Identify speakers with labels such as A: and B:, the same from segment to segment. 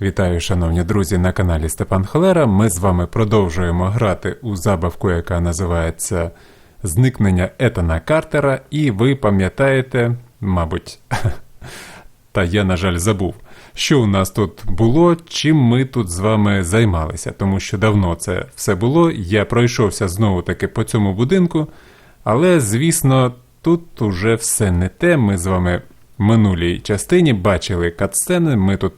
A: Вітаю, шановні друзі, на каналі Степан Холера. Ми з вами продовжуємо грати у забавку, яка називається Зникнення Етана Картера. І ви пам'ятаєте, мабуть, та я, на жаль, забув, що у нас тут було, чим ми тут з вами займалися, тому що давно це все було. Я пройшовся знову таки по цьому будинку, але, звісно, тут уже все не те. Ми з вами в минулій частині бачили катсцени, ми тут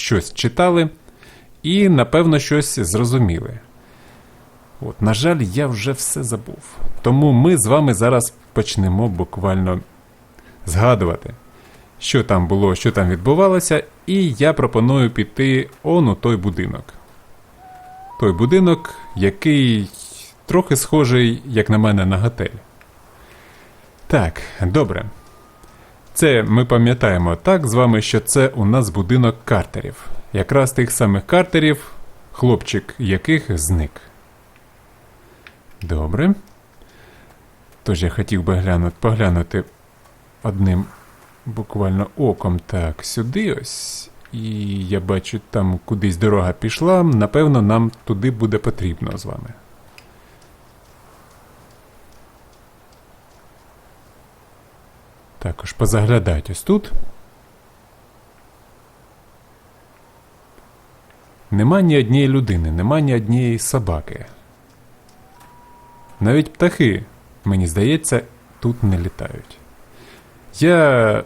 A: щось читали і, напевно, щось зрозуміли. От, на жаль, я вже все забув. Тому ми з вами зараз почнемо буквально згадувати, що там було, що там відбувалося, і я пропоную піти он у той будинок. Той будинок, який трохи схожий, як на мене, на готель. Так, добре. Це ми пам'ятаємо так з вами, що це у нас будинок картерів. Якраз тих самих картерів, хлопчик яких зник. Добре. Тож я хотів би глянути, поглянути одним буквально оком так сюди ось. І я бачу, там кудись дорога пішла. Напевно, нам туди буде потрібно з вами. Також позаглядайте ось тут. Нема ні однієї людини, нема ні однієї собаки. Навіть птахи, мені здається, тут не літають. Я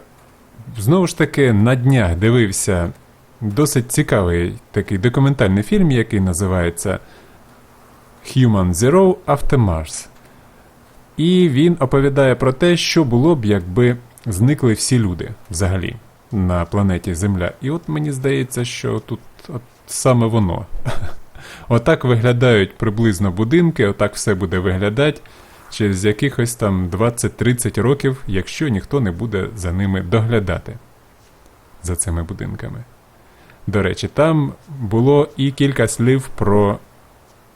A: знову ж таки на днях дивився досить цікавий такий документальний фільм, який називається Human Zero After Mars. І він оповідає про те, що було б, якби зникли всі люди взагалі на планеті Земля. І от мені здається, що тут от саме воно. Отак виглядають приблизно будинки, отак все буде виглядати через якихось там 20-30 років, якщо ніхто не буде за ними доглядати за цими будинками. До речі, там було і кілька слів про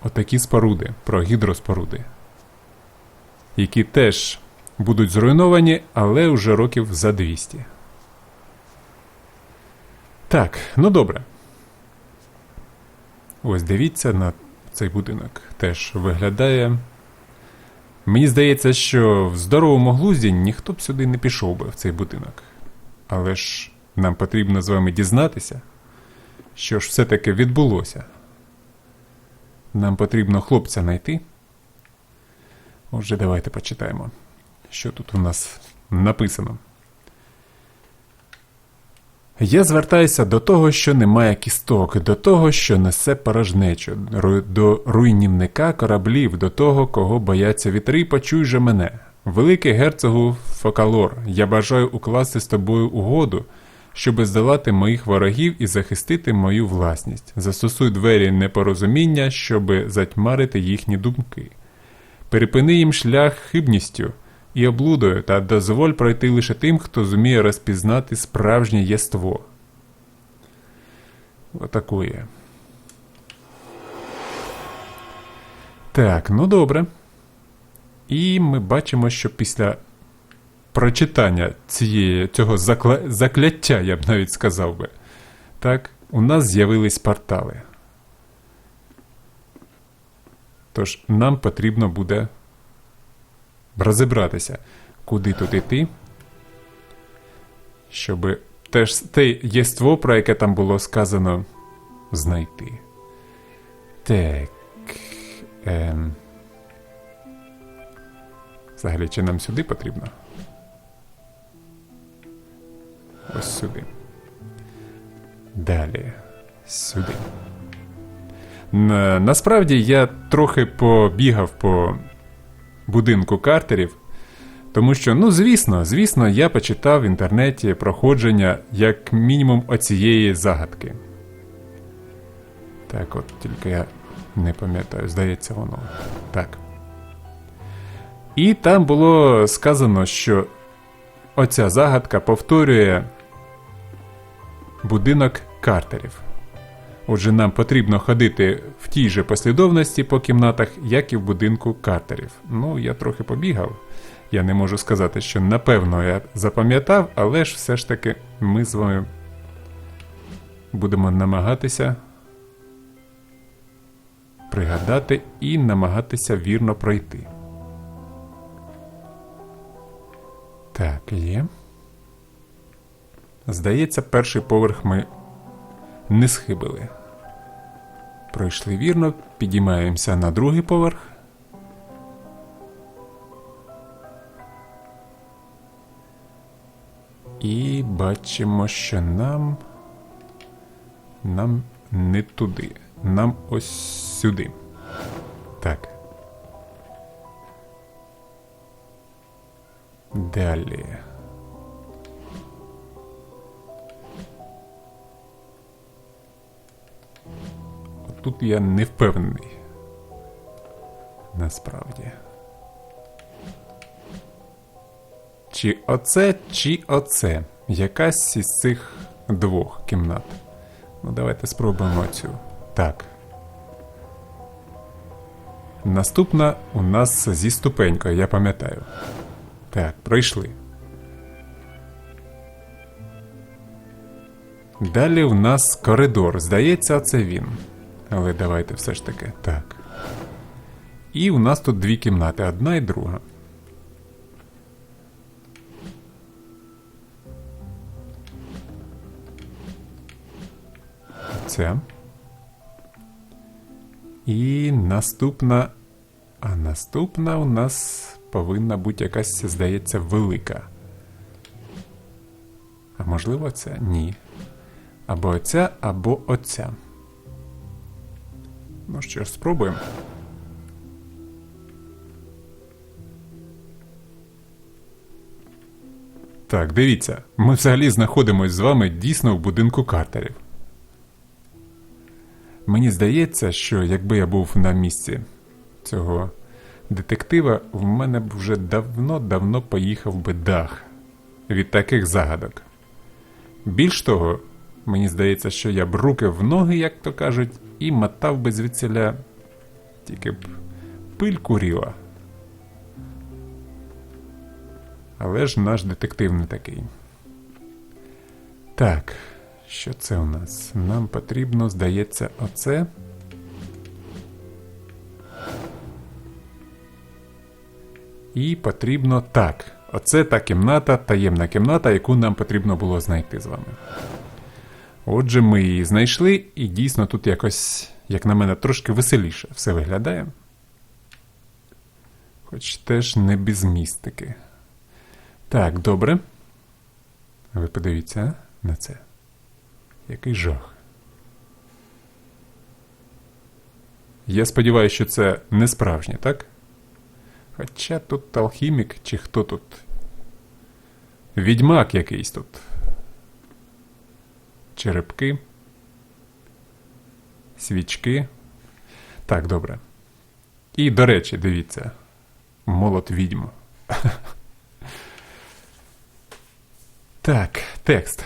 A: отакі споруди, про гідроспоруди які теж будуть зруйновані, але вже років за 200. Так, ну добре. Ось дивіться на цей будинок. Теж виглядає. Мені здається, що в здоровому глузді ніхто б сюди не пішов би в цей будинок. Але ж нам потрібно з вами дізнатися, що ж все-таки відбулося. Нам потрібно хлопця знайти. Отже, давайте почитаємо, що тут у нас написано. Я звертаюся до того, що немає кісток, до того, що несе порожнечу, до руйнівника кораблів, до того, кого бояться вітри, почуй же мене. Великий герцогу Фокалор, я бажаю укласти з тобою угоду, щоби здолати моїх ворогів і захистити мою власність. Застосуй двері непорозуміння, щоби затьмарити їхні думки. Перепини їм шлях хибністю і облудою та дозволь пройти лише тим, хто зуміє розпізнати справжнє єство. Отакує. Так, ну добре. І ми бачимо, що після прочитання цієї, цього закля... закляття, я б навіть сказав би, так, у нас з'явились портали. Тож нам потрібно буде розібратися, куди тут іти, щоб теж те єство, про яке там було сказано, знайти. Так. Ем. Взагалі, чи нам сюди потрібно? Ось сюди. Далі. Сюди. На- Насправді я трохи побігав по будинку картерів, тому що, ну, звісно, звісно, я почитав в інтернеті проходження як мінімум оцієї загадки. Так, от тільки я не пам'ятаю, здається, воно. Так. І там було сказано, що оця загадка повторює будинок картерів. Отже, нам потрібно ходити в тій же послідовності по кімнатах, як і в будинку картерів. Ну, я трохи побігав. Я не можу сказати, що напевно я запам'ятав, але ж все ж таки ми з вами будемо намагатися пригадати і намагатися вірно пройти. Так, є. Здається, перший поверх ми не схибили. Пройшли вірно, підіймаємося на другий поверх. І бачимо, що нам. Нам не туди. Нам ось сюди. Так. Далі. Тут я не впевнений. Насправді. Чи оце, чи оце? Якась із цих двох кімнат. Ну, давайте спробуємо цю. Так. Наступна у нас зі ступенькою, я пам'ятаю. Так, пройшли. Далі у нас коридор. Здається, це він. Але давайте все ж таки. Так. І у нас тут дві кімнати, одна і друга. Ця. І наступна. А наступна у нас повинна бути якась, здається, велика. А можливо, це? Ні. Або оця, або оця. Ну що ж, спробуємо. Так, дивіться, ми взагалі знаходимося з вами дійсно в будинку картерів. Мені здається, що якби я був на місці цього детектива, в мене б вже давно-давно поїхав би дах від таких загадок. Більш того, мені здається, що я б руки в ноги, як то кажуть, і мотав би звідсіля тільки б пиль куріла. Але ж наш детектив не такий. Так, що це у нас? Нам потрібно, здається, оце. І потрібно так. Оце та кімната, таємна кімната, яку нам потрібно було знайти з вами. Отже, ми її знайшли, і дійсно тут якось, як на мене, трошки веселіше все виглядає. Хоч теж не без містики. Так, добре. Ви подивіться на це. Який жах. Я сподіваюся, що це не справжнє, так? Хоча тут алхімік, чи хто тут? Відьмак якийсь тут. Черепки. Свічки. Так, добре. І, до речі, дивіться. Молот відьм. Так, текст.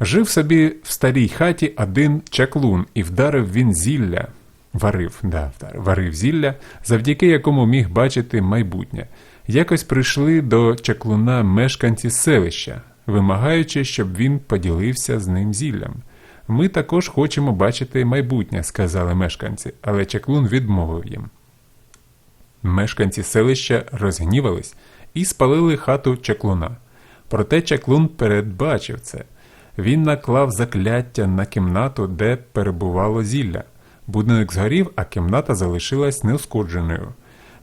A: Жив собі в старій хаті один чаклун, і вдарив він зілля. Варив, да, вдарив, варив зілля, завдяки якому міг бачити майбутнє. Якось прийшли до чаклуна мешканці селища, вимагаючи, щоб він поділився з ним зіллям. Ми також хочемо бачити майбутнє, сказали мешканці, але чаклун відмовив їм. Мешканці селища розгнівались і спалили хату чаклуна. Проте чаклун передбачив це. Він наклав закляття на кімнату, де перебувало зілля. Будинок згорів, а кімната залишилась неушкодженою.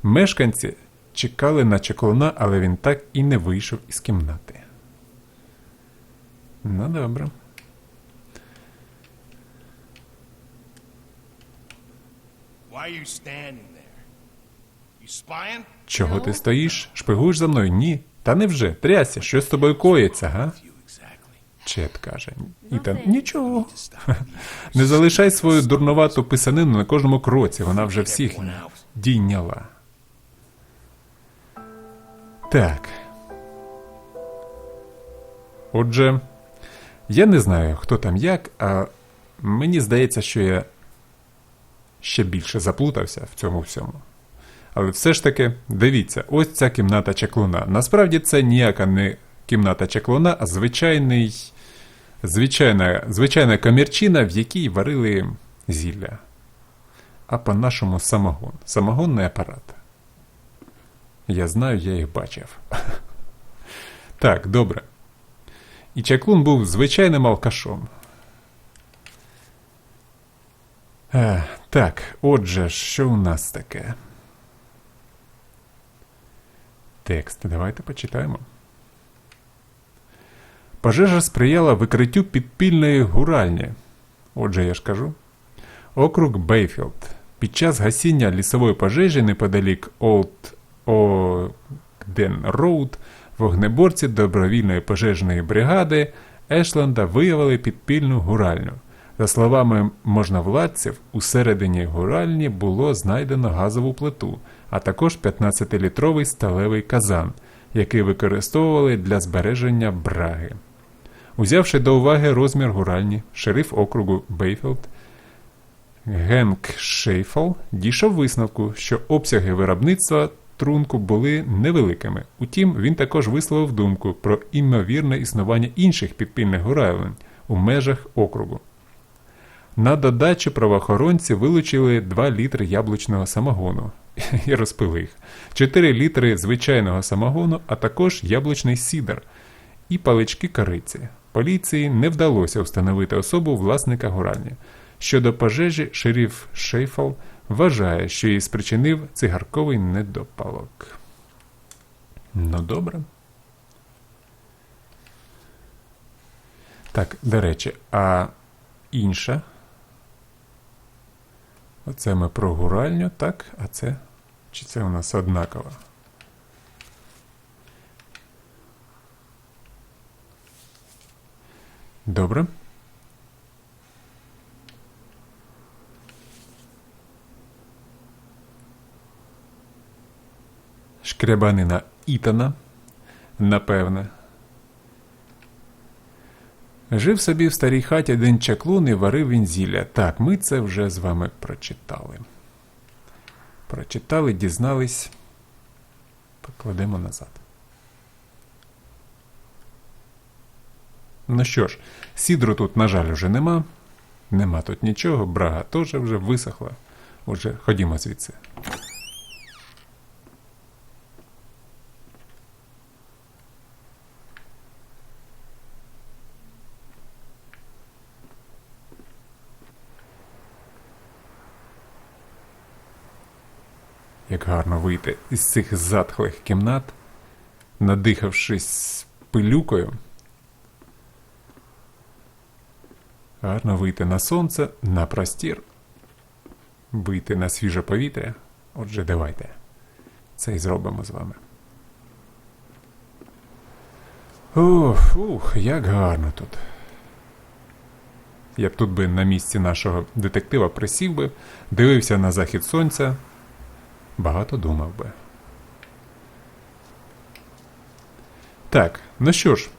A: Мешканці чекали на чаклуна, але він так і не вийшов із кімнати. Ну, добре.
B: Why are you standing there? You spying?
A: Чого ти стоїш? Шпигуєш за мною? Ні. Та невже? Трясся, що з тобою коїться, га? Чет каже. Ітан, нічого. Не залишай свою дурновату писанину на кожному кроці, вона вже всіх дійняла. Так. Отже, я не знаю, хто там як, а мені здається, що я ще більше заплутався в цьому всьому. Але все ж таки, дивіться, ось ця кімната чаклуна. Насправді це ніяка не кімната чаклуна, а звичайний Звичайна, звичайна комірчина, в якій варили зілля. А по-нашому самогон. Самогонний апарат. Я знаю, я їх бачив. Так, добре. І чаклун був звичайним алкашом. Е, так, отже, що у нас таке? Текст. Давайте почитаємо. Пожежа сприяла викриттю підпільної гуральні. Отже, я ж кажу. Округ Бейфілд. Під час гасіння лісової пожежі неподалік Олд Огден Роуд вогнеборці добровільної пожежної бригади Ешленда виявили підпільну гуральню. За словами можновладців, у середині гуральні було знайдено газову плиту, а також 15-літровий сталевий казан, який використовували для збереження браги. Узявши до уваги розмір гуральні, шериф округу Бейфілд Генк Шейфл дійшов висновку, що обсяги виробництва трунку були невеликими. Утім, він також висловив думку про імовірне існування інших підпільних гурайлень у межах округу. На додачу правоохоронці вилучили 2 літри яблучного самогону і розпили їх, 4 літри звичайного самогону, а також яблучний сідер і палички кориці. Поліції не вдалося встановити особу власника гуральні. Щодо пожежі, шериф Шейфл вважає, що її спричинив цигарковий недопалок. Ну, добре. Так, до речі, а інша. Оце ми про гуральню, так? А це? Чи це у нас однаково? Добре. Шкрябанина Ітана, напевне. Жив собі в старій хаті один чаклун і варив він зілля. Так, ми це вже з вами прочитали. Прочитали, дізнались. Покладемо назад. Ну що ж, сідру тут, на жаль, вже нема. Нема тут нічого, брага теж вже висохла. Отже, ходімо звідси. Як гарно вийти із цих затхлих кімнат, надихавшись пилюкою. Гарно вийти на сонце, на простір, вийти на свіже повітря. Отже, давайте. Це і зробимо з вами. Ух, ух, як гарно тут. Я б тут би на місці нашого детектива присів би, дивився на захід сонця, багато думав би. Так, ну що ж,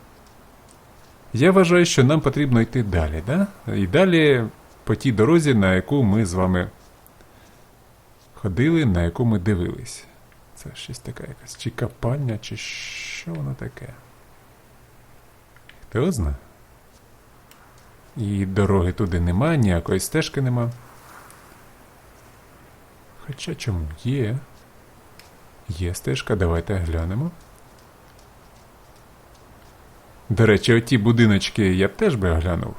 A: я вважаю, що нам потрібно йти далі, да? І далі по тій дорозі, на яку ми з вами ходили, на яку ми дивились. Це щось таке якась чи капальня, чи що воно таке. Хто знає? І дороги туди нема, ніякої стежки нема. Хоча чому є? Є стежка, давайте глянемо. До речі, оті будиночки я теж би оглянув.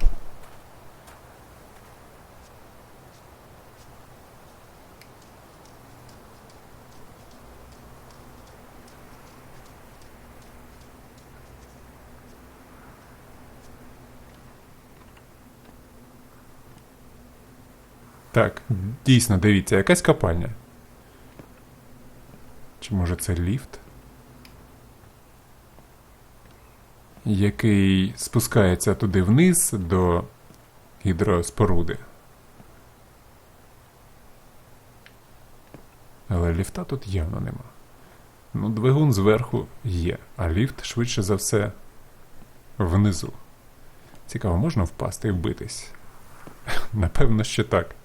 A: Так, дійсно, дивіться, якась копальня. Чи може це ліфт? Який спускається туди вниз до гідроспоруди. Але ліфта тут явно нема. Ну, двигун зверху є, а ліфт швидше за все внизу. Цікаво, можна впасти і вбитись? Напевно, що так.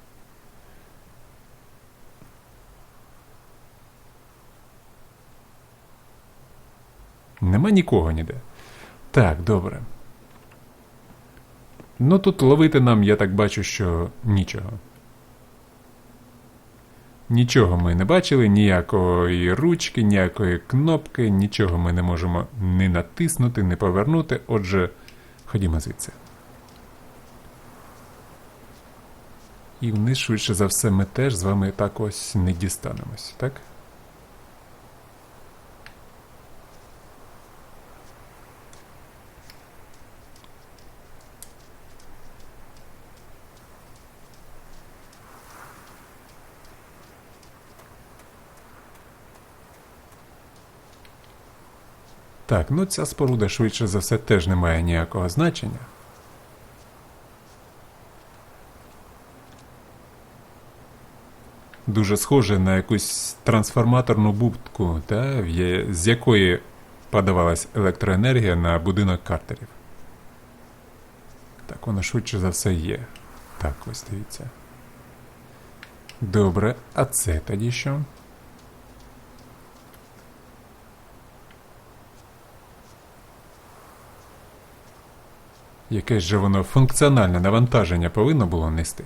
A: Нема нікого ніде. Так, добре. Ну тут ловити нам, я так бачу, що нічого. Нічого ми не бачили, ніякої ручки, ніякої кнопки, нічого ми не можемо не натиснути, не повернути. Отже, ходімо звідси. І вниз, швидше за все, ми теж з вами так ось не дістанемось, так? Так, ну ця споруда швидше за все теж не має ніякого значення. Дуже схоже на якусь трансформаторну будку, та, з якої подавалась електроенергія на будинок картерів. Так, воно швидше за все є. Так, ось дивіться. Добре, а це тоді що? Якесь же воно функціональне навантаження повинно було нести.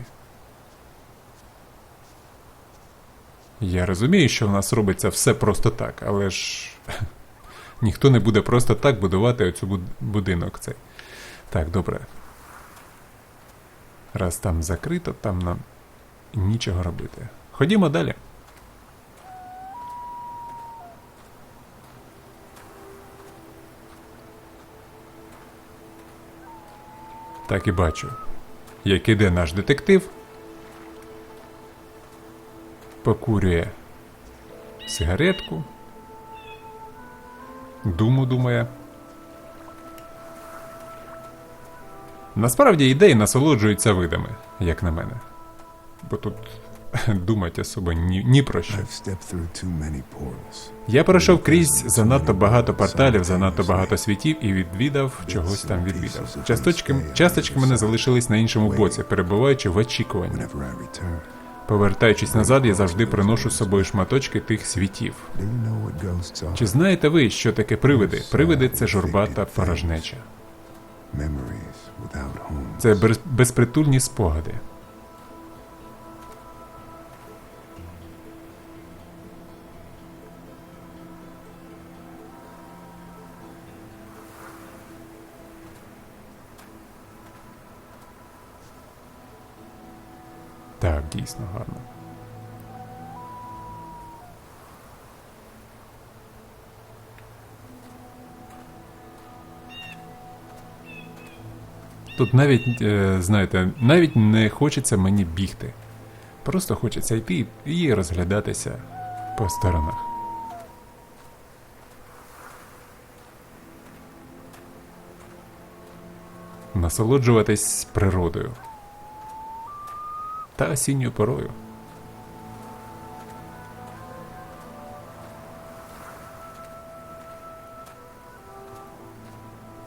A: Я розумію, що в нас робиться все просто так, але ж ніхто не буде просто так будувати оцю будинок цей. Так, добре. Раз там закрито, там нам нічого робити. Ходімо далі. Так і бачу. Як іде наш детектив, покурює сигаретку, думу думає. Насправді ідеї насолоджуються видами, як на мене. Бо тут думати особо ні, ні про що. Я пройшов крізь занадто багато порталів, занадто багато світів і відвідав чогось там відвідав. Часточки, часточки мене залишились на іншому боці, перебуваючи в очікуванні. Повертаючись назад, я завжди приношу з собою шматочки тих світів. Чи знаєте ви, що таке привиди? Привиди це журба та порожнеча. Це без- безпритульні спогади. Так, дійсно гарно. Тут навіть, е, знаєте, навіть не хочеться мені бігти. Просто хочеться йти і розглядатися по сторонах. Насолоджуватись природою та осінньою порою.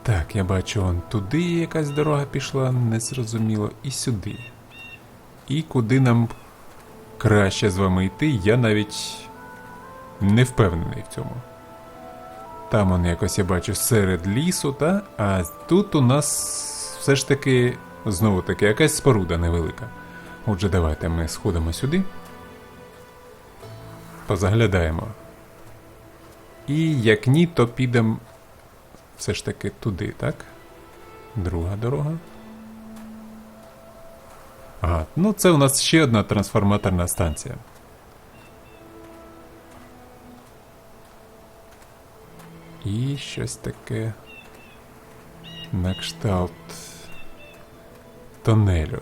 A: Так, я бачу, он туди якась дорога пішла, незрозуміло, і сюди. І куди нам краще з вами йти, я навіть не впевнений в цьому. Там он якось я бачу серед лісу, та? а тут у нас все ж таки, знову таки, якась споруда невелика. Отже, давайте ми сходимо сюди. Позаглядаємо. І як ні, то підемо все ж таки туди, так? Друга дорога. Ага, ну це у нас ще одна трансформаторна станція. І щось таке на кшталт тонелю.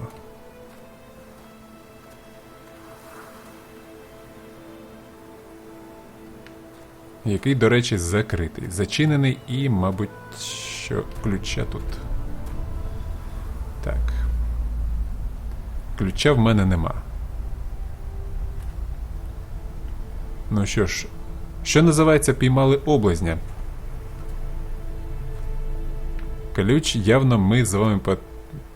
A: Який, до речі, закритий, зачинений і, мабуть, що ключа тут. Так. Ключа в мене нема. Ну що ж, що називається піймали облизня? Ключ явно ми з вами по...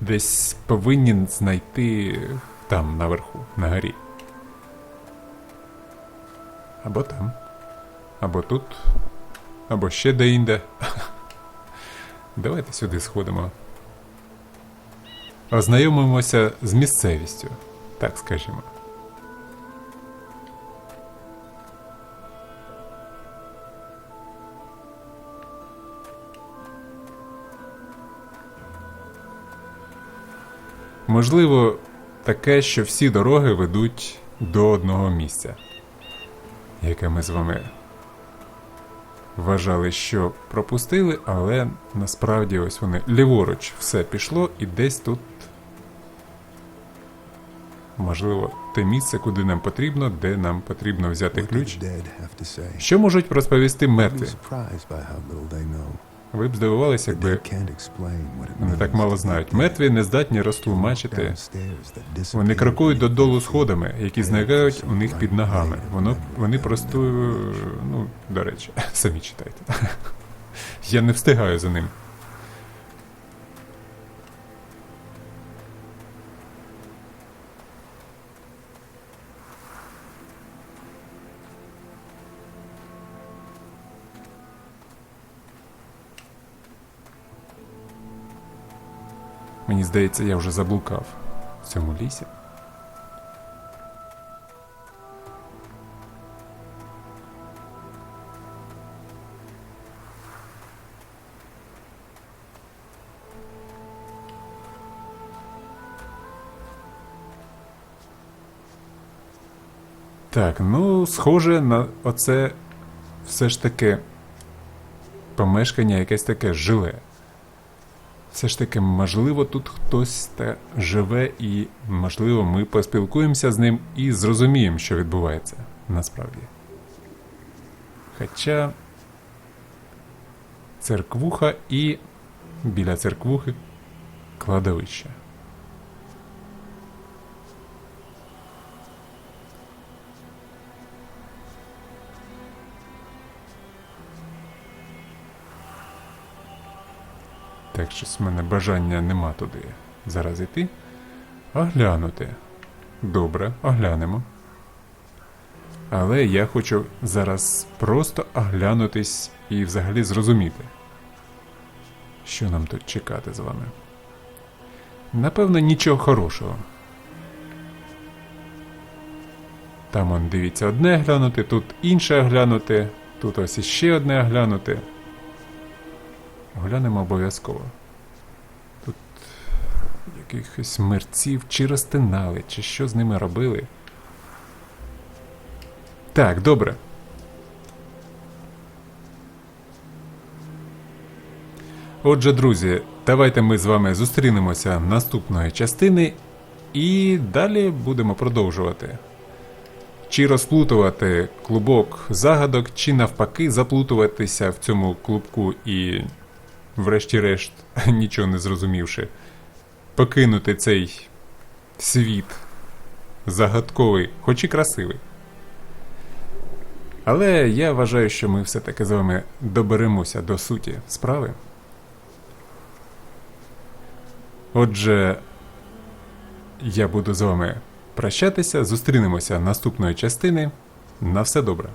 A: десь повинні знайти там, наверху, на горі. Або там. Або тут, або ще де-інде. Давайте сюди сходимо. ознайомимося з місцевістю, так скажімо. Можливо, таке, що всі дороги ведуть до одного місця, яке ми з вами вважали, що пропустили, але насправді ось вони ліворуч все пішло і десь тут. Можливо, те місце, куди нам потрібно, де нам потрібно взяти ключ. Що можуть розповісти
C: I'd
A: Ви б здивувалися, якби вони так мало знають. Мертві не здатні розтлумачити. Вони крокують додолу сходами, які зникають у них під ногами. Воно вони просто, ну, до речі, самі читайте. Я не встигаю за ним. Здається, я вже заблукав в цьому лісі. Так, ну, схоже на оце все ж таки помешкання якесь таке жиле. Все ж таки, можливо, тут хтось те живе, і, можливо, ми поспілкуємося з ним і зрозуміємо, що відбувається насправді. Хоча церквуха і біля церквухи кладовище. Так щось в мене бажання нема туди зараз йти. Оглянути. Добре, оглянемо. Але я хочу зараз просто оглянутись і взагалі зрозуміти, що нам тут чекати з вами. Напевно, нічого хорошого. Там он дивіться одне глянути, тут інше оглянути, тут ось іще одне оглянути. Оглянемо обов'язково. Тут якихось мерців чи розтинали, чи що з ними робили. Так, добре. Отже, друзі, давайте ми з вами зустрінемося наступної частини і далі будемо продовжувати. Чи розплутувати клубок загадок, чи навпаки заплутуватися в цьому клубку і, врешті-решт, нічого не зрозумівши, покинути цей світ загадковий, хоч і красивий. Але я вважаю, що ми все-таки з вами доберемося до суті справи. Отже, я буду з вами прощатися. Зустрінемося наступної частини. На все добре.